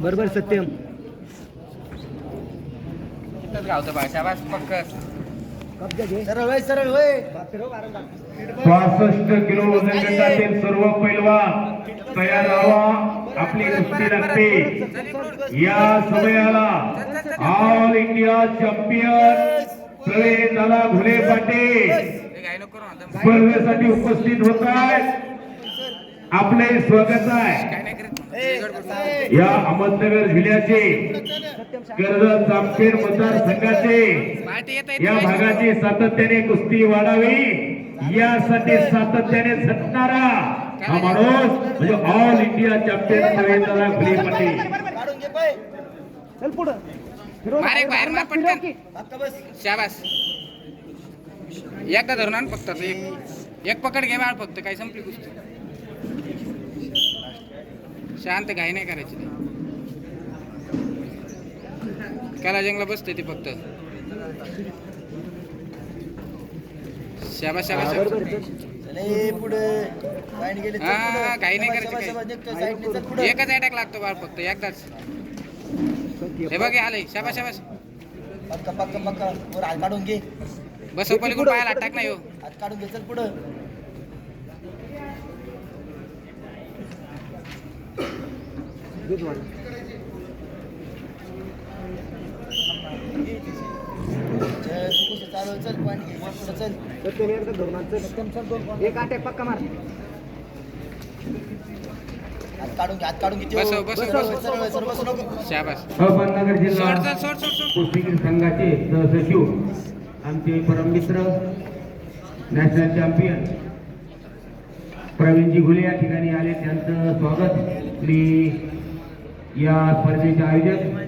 बरोबर सत्यम. कब्जा घे. सरळ वय सरळ वय पासष्ट किलो वजन गटातील सर्व पैलवान तयार राहावा आपली कुस्ती लागते या समयाला ऑल इंडिया चॅम्पियन प्रवेशाला घुले पाटील. हे. स्पर्धेसाठी उपस्थित होत आहेत. आपले स्वागत आहे. या अहमदनगर जिल्ह्याचे कर्जत जामखेड मतदारसंघाचे या भागाची सातत्याने कुस्ती वाढावी. यासाठी सातत्याने झटणारा हा माणूस म्हणजे ऑल इंडिया चॅम्पियन रवींद्रनाथ खुले पाटील. काढून घे पाय. चल पुढं. फिरव मार एक बाहेर मार पटकन. हक्का बस. शाबास. एकदा धरून फक्त एक एक पकड घे बाळ फक्त काय संपली कुस्ती. शांत घाई नाही करायची ते. त्याला जंगला बसते ते फक्त. गेले चल हा. काही नाही करायचं. एकच अटॅक लागतो बाळ फक्त एकदाच. हे बघ आलंय. शाबास शाबास. पक्का पक्का पक्का. काढून घे. बसव पलीकडून पायाला अटॅक नाही हो काढून घे चल पुढं घे तुम्हाला. चल, तू कसं चालू आहे? चल पॉईंट घे वर पुढं चल सत्यम एकदा धरून आण, चल. एक पक्का मार. काढून काढून बसू शाबास. अहमदनगर जिल्हा कुस्तीगीर संघाचे सहसचिव आमचे परममित्र नॅशनल चॅम्पियन प्रवीणजी घुले या ठिकाणी आले त्यांचं स्वागत. श्री या स्पर्धेचे आयोजक